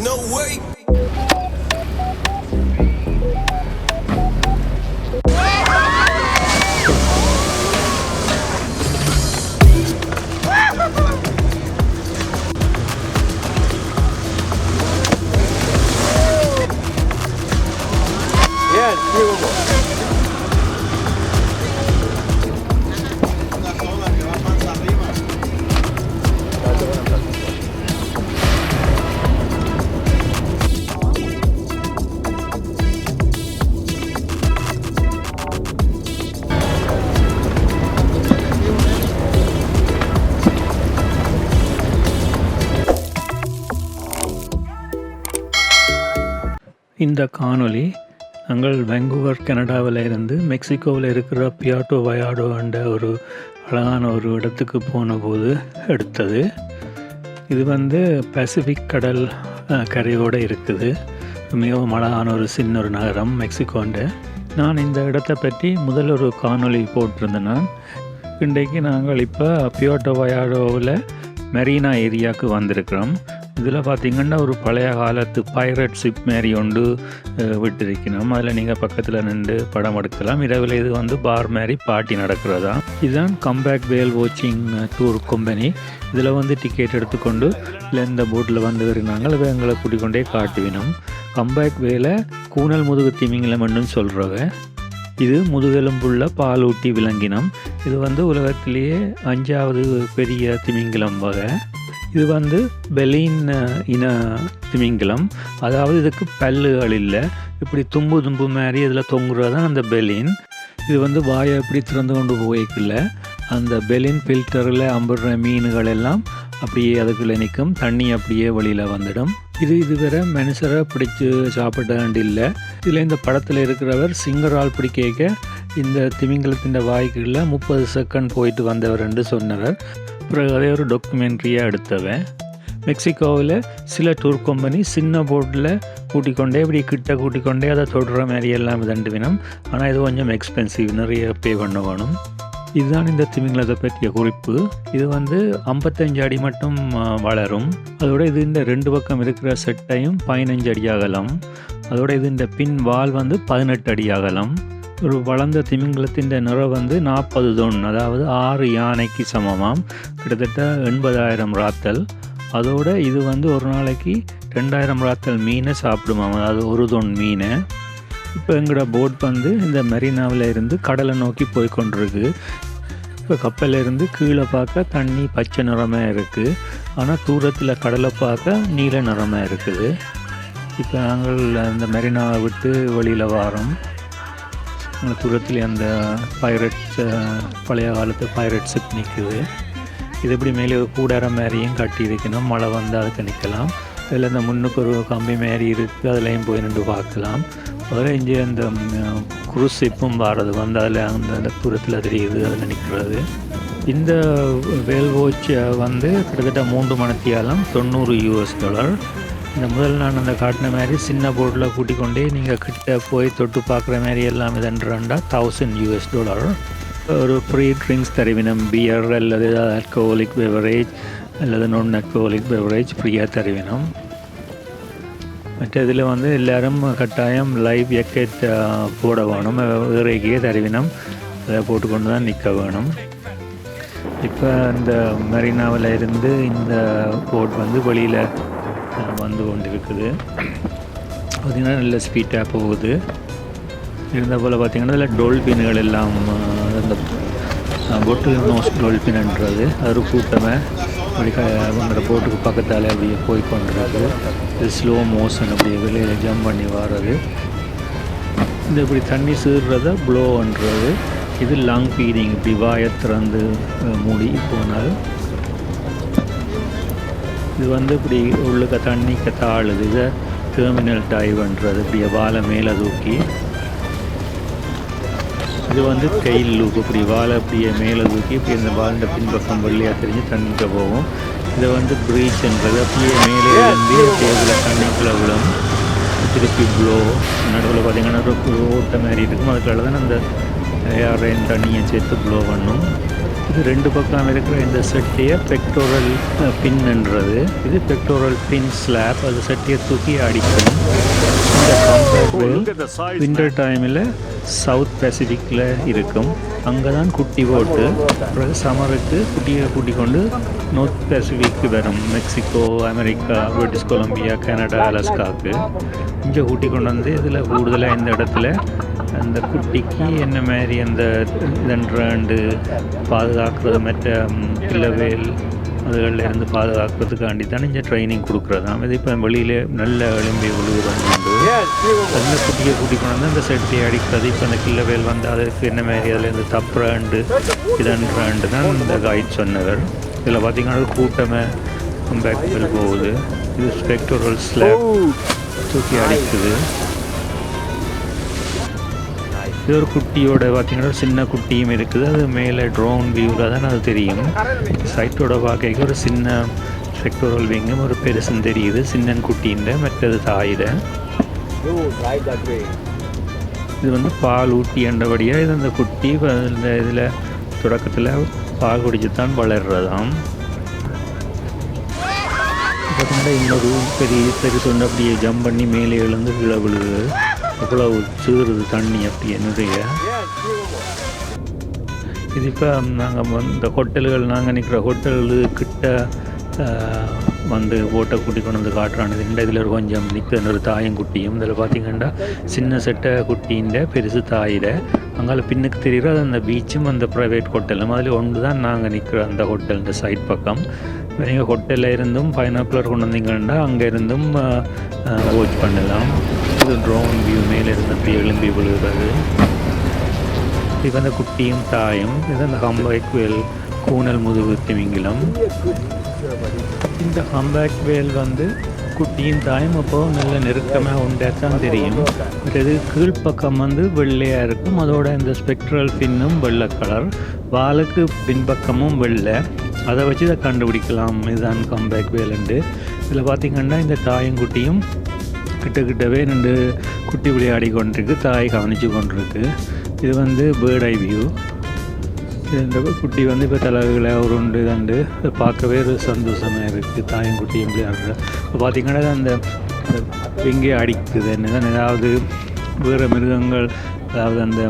No way. இந்த காணொளி நாங்கள் வெங்கூவர் கனடாவில் இருந்து மெக்சிகோவில் இருக்கிற பியாட்டோ வயாடோ என்ற ஒரு அழகான ஒரு இடத்துக்கு போன போது எடுத்தது. இது வந்து பசிபிக் கடல் கரையோடு இருக்குது. மிகவும் அழகான ஒரு சின்ன ஒரு நகரம் மெக்சிகோண்ட நான் இந்த இடத்தை பற்றி முதல் ஒரு காணொளி போட்டிருந்தேன் நான். இன்றைக்கு நாங்கள் இப்போ பியோட்டோ வயாடோவில் மெரினா ஏரியாவுக்கு வந்திருக்கிறோம். இதில் பார்த்திங்கன்னா ஒரு பழைய காலத்து பைரட் ஷிப் மாரி ஒன்று விட்டிருக்கணும் அதில் நீங்கள் பக்கத்தில் நின்று படம் எடுக்கலாம். இரவில் இது வந்து பார் மாதிரி பார்ட்டி நடக்கிறதா. இதுதான் கம்பேக் வேல் வாட்சிங் டூர் கம்பெனி இதில் வந்து டிக்கெட் எடுத்துக்கொண்டு இல்லை இந்த போட்டில் வந்து வருனாங்க அதை எங்களை கூட்டிக்கொண்டே காட்டுவினோம் கம்பேக் வேலை கூனல் முதுகு திமிங்கலம்னு சொல்கிறவ இது முதுகெலும்புள்ள பாலூட்டி விலங்கினம் இது வந்து உலகத்திலேயே அஞ்சாவது பெரிய திமிங்கிலம் வகை. இது வந்து பெலின் இன திமிங்கிலம். அதாவது இதுக்கு பல்லுகள் இல்லை. இப்படி தும்பு தும்பு மாதிரி இதில் தொங்குறது தான் அந்த பெலின் இது வந்து வாயை இப்படி திறந்து கொண்டு போய்க்குள்ள அந்த பெலின் ஃபில்டரில் அம்புடுற மீன்கள் எல்லாம் அப்படியே அதுக்குள்ளே நிற்கும். தண்ணி அப்படியே வழியில் வந்துடும். இது இதுவரை மனுஷரை பிடிச்சி சாப்பிட வேண்டியில்லை இதில் இந்த படத்தில் இருக்கிறவர் சிங்கரால் பிடிக்க இந்த திமிங்கலத்தின் வாய்க்குள்ள முப்பது செகண்ட் போயிட்டு வந்தவர் என்று சொன்னவர். பிறகு அதே ஒரு டாக்குமெண்ட்ரியாக எடுத்தவன். மெக்சிகோவில் சில டூர் கம்பெனி சின்ன போட்டில் கூட்டிக்கொண்டே இப்படி கிட்ட கூட்டிக்கொண்டே அதை தொடுற மாதிரி எல்லாம் தண்டுவினம். ஆனால் இது கொஞ்சம் எக்ஸ்பென்சிவ் நிறைய பே பண்ண வேணும் இதுதான் இந்த திமிங்கலத்தை பற்றிய குறிப்பு. இது வந்து ஐம்பத்தஞ்சு அடி மட்டும் வளரும். அதோட இது இந்த ரெண்டு பக்கம் இருக்கிற செட்டையும் பதினஞ்சு அடி அகலம். அதோட இது இந்த பின் வால் வந்து பதினெட்டு அடி அகலம். ஒரு வளர்ந்த திமிங்கலத்தின் நிறம் வந்து நாற்பது தொன் அதாவது ஆறு யானைக்கு சமமாம். கிட்டத்தட்ட எண்பதாயிரம் ராத்தல். அதோட இது வந்து ஒரு நாளைக்கு ரெண்டாயிரம் ராத்தல் மீனை சாப்பிடுமாம் அதாவது ஒரு தொன் மீனை. இப்போ எங்களோட போட் வந்து இந்த மெரினாவில் இருந்து கடலை நோக்கி போய் கொண்டிருக்கு. இப்போ கப்பல்ல இருந்து கீழே பார்க்க தண்ணி பச்சை நிறமாக இருக்குது ஆனால் தூரத்தில் கடலை பார்க்க நீல நிறமாக இருக்குது. இப்போ நாங்கள் அந்த மெரினாவை விட்டு வெளியில் வரோம். தூரத்தில் அந்த பைரட்ஸ் பழைய காலத்து பைரட் ஷிப் நிற்குது இது இப்படி மேலே ஒரு கூடாரம் மாதிரியும் கட்டி இருக்கணும் மழை வந்தால் அதுக்கு நிற்கலாம். இதில் இந்த முன்னுக்கு ஒரு கம்பி மாரி இருக்குது அதுலேயும் போய் நின்று பார்க்கலாம். அதில் இங்கே அந்த குருஸ் ஷிப்பும் வர்றது. வந்து அதில் அந்த அந்த தூரத்தில் தெரியுது. அதில் நிற்கிறது. இந்த வேல் வாட்ச் வந்து கிட்டத்தட்ட மூன்று மணித்தியாலம் தொண்ணூறு யூஎஸ் டாலர் இந்த முதல் நான் அந்த காட்டின மாதிரி சின்ன போர்டில் கூட்டிக் கொண்டே நீங்கள் கிட்ட போய் தொட்டு பார்க்குற மாதிரி எல்லாம் இதன்றா தௌசண்ட் யூஎஸ் டாலர் ஒரு ஃப்ரீ ட்ரிங்க்ஸ் தருவினம் பியர் அல்லது ஏதாவது அல்கோஹோலிக் பெவரேஜ் அல்லது நான் அல்கோஹோலிக் பெவரேஜ் ஃப்ரீயாக தருவினம். மற்ற இதில் வந்து எல்லோரும் கட்டாயம் லைவ் ஜக்கெட் போட வேணும் இறக்கியே தருவினம். அதை போட்டுக்கொண்டு தான் நிற்க வேணும். இப்போ இந்த மெரினாவில் இருந்து இந்த போட் வந்து வெளியில் வந்து கொண்டிருக்குது. பார்த்திங்கன்னா நல்ல ஸ்பீட்டாக போகுது. இருந்த போல் பார்த்திங்கன்னா இதில் டோல்பின்கள் எல்லாம் அந்த பொட்டில் நோஸ் டோல்பின்ன்றது அது ஒரு கூட்டமாக அப்படி அவங்களோட போட்டுக்கு பக்கத்தால் அப்படியே போய் பண்ணுறது இது ஸ்லோ மோஷன் அப்படியே வெளியில் ஜம்ப் பண்ணி வர்றது. இந்த இப்படி தண்ணி சீர்றத ப்ளோன்றது இது லாங் ஃபீடிங் இப்படி வாயை திறந்து மூடி போனால் இது வந்து இப்படி உள்ளுக்க தண்ணிக்க தாழுது இதை டெர்மினல் டைவ்ன்றது இப்படியே வாழை மேலே தூக்கி. இது வந்து கெயில் லூப் இப்படி வாழை அப்படியே மேலே தூக்கி இப்படி இந்த வாழை பின்பக்கம் வெள்ளையாக தெரிஞ்சு தண்ணிக்க போகும். இதை வந்து ப்ரீச்ன்றது அப்படியே மேலே இருந்து டேபிளில் தண்ணிக்குள்ளே விழும். திருப்பி ப்ளோ நடுவில் பார்த்தீங்கன்னா ஒரு ஓட்ட மாதிரி இருக்கும். அதுக்காக தான் அந்த ரெயின் தண்ணியை சேர்த்து ப்ளோ பண்ணும். இது ரெண்டு பக்கம் இருக்கிற இந்த செட்டியை பெக்டோரல் பின்ன்றது இது பெக்டோரல் பின் ஸ்லாப் அது செட்டியை தூக்கி அடிக்கும். இந்த காம்பேக்ட் வின்டர் டைமில் சவுத் பசிபிக்கில் இருக்கும். அங்கே தான் குட்டி போட்டு பிறகு சம்மருக்கு குட்டியை கூட்டிக் கொண்டு நார்த் பசிபிக்கு வரும். Mexico America British Columbia Canada அலஸ்காவுக்கு இங்கே கூட்டி கொண்டு வந்து இதில் கூடுதலாக இந்த இடத்துல அந்த குட்டிக்கு என்ன மாதிரி அந்த இதன்றாண்டு பாதுகாக்கிறது மற்ற பிள்ளவேல் அதுகளில் இருந்து பாதுகாக்கிறதுக்காண்டி தான் இங்கே ட்ரைனிங் கொடுக்குறதாம் இது இப்போ வெளியில் நல்ல எலும்பி விழுகுறது உண்டு அந்த குட்டியை கூட்டி கொண்டு அந்த செட்டியை அடிக்கிறது. இப்போ அந்த கில்லவேல் வந்து அதுக்கு என்ன மாதிரி அதில் இருந்து தப்புறாண்டு இதன்றாண்டு தான் இந்த கைட் சொன்னவர். இதில் பார்த்தீங்கன்னா கூட்டமே பேக் போகுது. இது ஸ்பெக்டோரல் ஸ்லாப் தூக்கி அடிக்குது. இது ஒரு குட்டியோட பார்த்தீங்கன்னா ஒரு சின்ன குட்டியும் இருக்குது. அது மேலே ட்ரோன் வியூவில் தான் அது தெரியும். சைட்டோட பார்க்க ஒரு சின்ன செக்டோரல் விங்கும் ஒரு பெருசும் தெரியுது. சின்னன் குட்டின்ற மற்றது தாயிட இது வந்து பால் ஊட்டி என்றபடியாக இது அந்த குட்டி இந்த இதில் தொடக்கத்தில் பால் குடிச்சு தான் வளர்றதாம் பார்த்தீங்கன்னா இன்னொரு பெரிய பெருசு ஒன்று அப்படியே ஜம்ப் பண்ணி மேலே எழுந்து கீழே விழுது. அவ்வளவு சீறுது தண்ணி அப்படி நிறைய இது இப்போ நாங்கள் இந்த ஹோட்டல்கள் நாங்கள் நிற்கிற ஹோட்டலு கிட்ட வந்து ஓட்டை கூட்டி கொண்டு வந்து காட்டுறானது இந்த இதில் ஒரு கொஞ்சம் நிற்கிற ஒரு தாயும் குட்டியும் இதில் பார்த்தீங்கன்னா சின்ன செட்டை குட்டின்ற பெருசு தாயில். அங்கால பின்னுக்கு தெரிகிற அது அந்த பீச்சும் அந்த ப்ரைவேட் ஹோட்டலும் அதில் ஒன்று தான் நாங்கள் நிற்கிற அந்த ஹோட்டல் இந்த சைட் பக்கம். நீங்கள் ஹோட்டலில் இருந்தும் பைனாக்குலர் கொண்டு வந்தீங்கன்னா அங்கே இருந்தும் வாட்ச் பண்ணலாம். இது ட்ரோன் வியூ மேலே இருந்து அப்படியே எழும்பி விழுகிறது. இது வந்து குட்டியும் தாயும் இது அந்த ஹம்பேக் வேல் கூனல் முதுகு திமிங்கிலம் இந்த ஹம்பேக் வேல் வந்து குட்டியும் தாயும் அப்போ நல்ல நெருக்கமாக உண்டா தான் தெரியும். பட் இது கீழ்ப்பக்கம் வந்து வெள்ளையாக இருக்கும். அதோட இந்த ஸ்பெக்ட்ரல் பின்னும் வெள்ளை கலர் வாலுக்கு பின்பக்கமும் வெள்ளை. அதை வச்சு இதை கண்டுபிடிக்கலாம். இதுதான் கம்பேக் வேலண்டு இதில் பார்த்திங்கன்னா இந்த தாயங்குட்டியும் கிட்ட கிட்டவே ரெண்டு குட்டி விளையாடி கொண்டிருக்கு தாய் கவனித்து கொண்டிருக்கு. இது வந்து பேர்ட் ஐ வியூ இது இந்த குட்டி வந்து இப்போ தலைகளை உருண்டு தண்டு இதை பார்க்கவே ஒரு சந்தோஷமாக இருக்குது தாயும் குட்டியும் விளையாடுற. இப்போ பார்த்திங்கன்னா அந்த எங்கே அடிக்குது என்னதான் ஏதாவது வேறு மிருகங்கள் அதாவது அந்த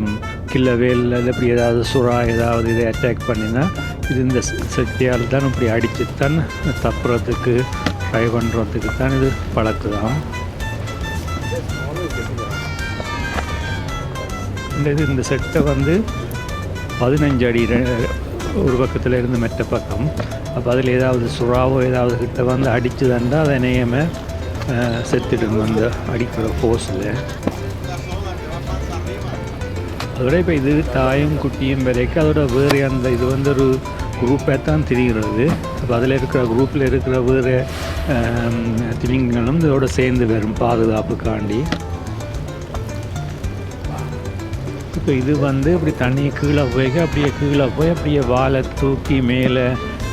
கில்ல வேலில் இல்லை இப்படி ஏதாவது சுறா ஏதாவது இதை அட்டாக் பண்ணினா இது இந்த சக்தியால் தான் இப்படி அடிச்சுத்தான் தப்புறதுக்கு ட்ரை பண்ணுறதுக்கு தான் இது பழக்குதான் இந்த இது இந்த செட்டை வந்து பதினஞ்சு அடி ஒரு பக்கத்தில் இருந்து மெட்ட பக்கம். அப்போ அதில் ஏதாவது சுறாவோ ஏதாவது கிட்ட வந்து அடித்து தந்தால் அதை நேயமே செத்துடும் அந்த அடிக்கிற ஃபோர்ஸில் அதோட இப்போ இது தாயும் குட்டியும் வரைக்கும் அதோட வேறு அந்த இது வந்து ஒரு குரூப்பாக தான் தெரிகிறது. அப்போ அதில் இருக்கிற குரூப்பில் இருக்கிற வேறு திமிங்களும் இதோட சேர்ந்து வரும் பாதுகாப்புக்காண்டி. இப்போ இது வந்து இப்படி தண்ணியை கீழே போய் அப்படியே கீழே போய் அப்படியே வாழை தூக்கி மேலே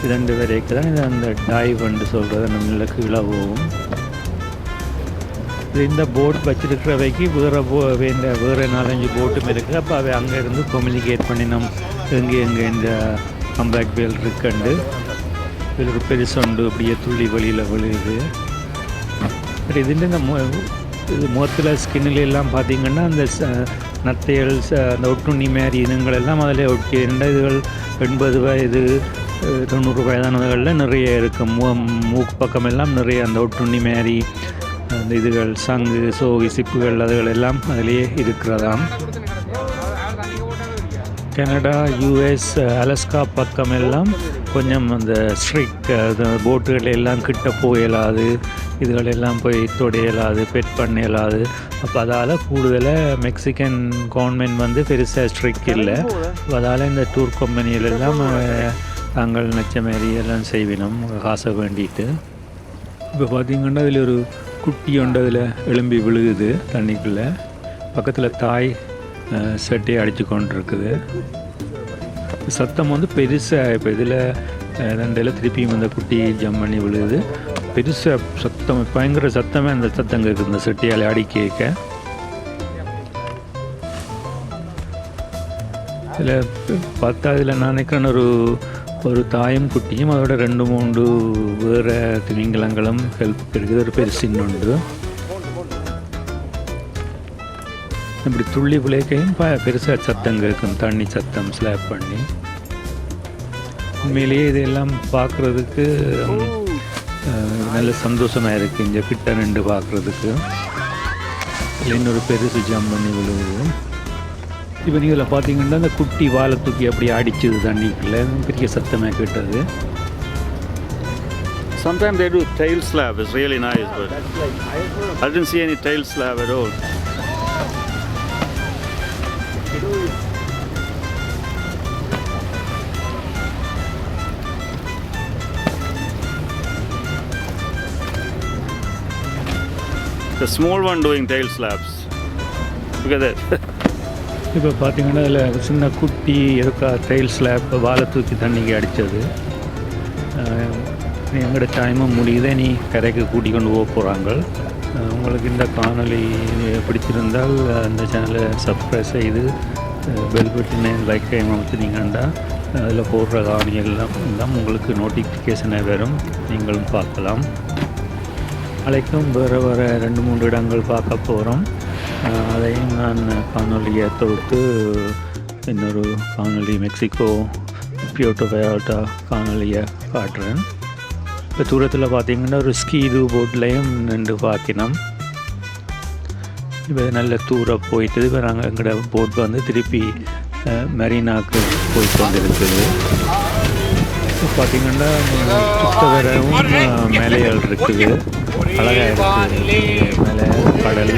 இரண்டு வரைக்கு தான் இது அந்த டைவ்ன்னு சொல்கிறது நல்ல கீழே போகும். இந்த போட் வச்சுருக்கிறவைக்கு வேறு போ வேண்ட வேறு நாலஞ்சு போட்டும் இருக்குது அப்போ அவை அங்கே இருந்து கம்யூனிகேட் பண்ணி எங்கே எங்கே இந்த கம்பேக் வேல் இருக்கண்டு. இதில் ஒரு பெருசுண்டு அப்படியே துள்ளி வழியில் விழுகுது பட் இதுൻ്റെ இந்த மு இது முகத்தில் ஸ்கின்னில் எல்லாம் பார்த்தீங்கன்னா அந்த நத்தையல் நத்தைகள் ச- அந்த ஒட்டுண்ணி மாதிரி இனங்கள் எல்லாம் அதில் ஒட்டி ரெண்டு இதுகள் எண்பது வயது தொண்ணூறு வயதானதுகளில் நிறைய இருக்கும் மூ மூக்கு பக்கம் எல்லாம் நிறைய அந்த ஒட்டுண்ணி மாதிரி அந்த இதுகள் சங்கு சோகி சிப்புகள் அதுகள் எல்லாம் அதிலேயே இருக்கிறதாம். கனடா யூஎஸ் அலஸ்கா பக்கம் எல்லாம் கொஞ்சம் அந்த ஸ்ட்ரிக் போட்டுகள் எல்லாம் கிட்ட போயலாது இதுகளெல்லாம் போய் தொடையலாது பெட் பண்ணலாது. அப்போ அதால் கூடுதலாக மெக்சிகன் கவர்மெண்ட் வந்து பெருசாக ஸ்ட்ரிக் இல்லை. அதால் இந்த டூர் கம்பெனியிலெல்லாம் எல்லாம் தாங்கள் நச்ச மாரி எல்லாம் செய்வினோம் காசை வேண்டிட்டு. இப்போ பார்த்தீங்கன்னா அதில் ஒரு குட்டி ஒன்று அதில் எலும்பி விழுகுது தண்ணிக்குள்ளே. பக்கத்தில் தாய் சட்டியை அடித்து கொண்டு இருக்குது சத்தம் வந்து பெருசாக இப்போ இதில் ரெண்டில் திருப்பியும் அந்த குட்டி ஜம் பண்ணி விழுகுது. பெருசாக சத்தம் பயங்கர சத்தமே அந்த சத்தம் கேட்குது இந்த செட்டியால் அடி கேட்க. இதில் பார்த்தா இதில் நான் நினைக்கிறேன் ஒரு ஒரு தாயும் குட்டியும் அதோட ரெண்டு மூன்று வேறு திமிங்கலங்களும் ஹெல்ப் இருக்குது ஒரு பெருசின்னு உண்டு. இப்படி துள்ளி பிள்ளைக்கையும் ப பெருசாக சத்தம் கேட்கும் தண்ணி சத்தம் ஸ்லாப் பண்ணி. உண்மையிலேயே இதெல்லாம் பார்க்குறதுக்கு நல்ல சந்தோஷமாக இருக்குது இங்கே கிட்ட நின்று பார்க்குறதுக்கு. இன்னொரு பெருசு ஜம் பண்ணி விழுவுது. இப்போ நீங்கள் பார்த்தீங்கன்னா அந்த குட்டி வாழை தூக்கி அப்படி அடிச்சுது தண்ணிக்குள்ள. பெரிய சத்தமாக கேட்டது. Sometimes they do tail slab. It's really nice, but I didn't see any tail slab at all. The small one doing tail slaps. Look at that. இப்போ பார்த்தீங்கன்னா அதில் சின்ன குட்டி இருக்கா டைல் ஸ்லாப் வாழை தூக்கி தண்ணிக்கு அடித்தது எங்களோட டைமும் முடியுதே. நீ கரைக்கு கூட்டி கொண்டு போக போகிறாங்க உங்களுக்கு இந்த காணொலி பிடிச்சிருந்தால் அந்த சேனலை சப்ஸ்கிரைப் செய்து பெல் பட்டனை லைக் அமுத்துனீங்கன்னா அதில் போடுற காணியெல்லாம் எல்லாம் உங்களுக்கு நோட்டிஃபிகேஷனை வரும். நீங்களும் பார்க்கலாம். அழைக்கும் வேறு வேறு ரெண்டு மூன்று இடங்கள் பார்க்க போகிறோம் அதையும் நான் காணொலியை தொகுத்து இன்னொரு காணொலி மெக்சிகோ பியோட்டோ வயால்டா காணொலியை காட்டுறேன். இப்போ தூரத்தில் பார்த்தீங்கன்னா ஒரு ஸ்கீது போட்லேயும் நின்று பார்க்கினோம் இப்போ நல்ல தூரம் போயிட்டு இப்போ நாங்கள் எங்களோட போட் வந்து திருப்பி மெரினாக்கு போய் கொண்டிருக்குது. இப்போ பார்த்தீங்கன்னா புத்தகரவும் மேலைகள் இருக்குது. அழகாக இருக்குது மேலே கடல்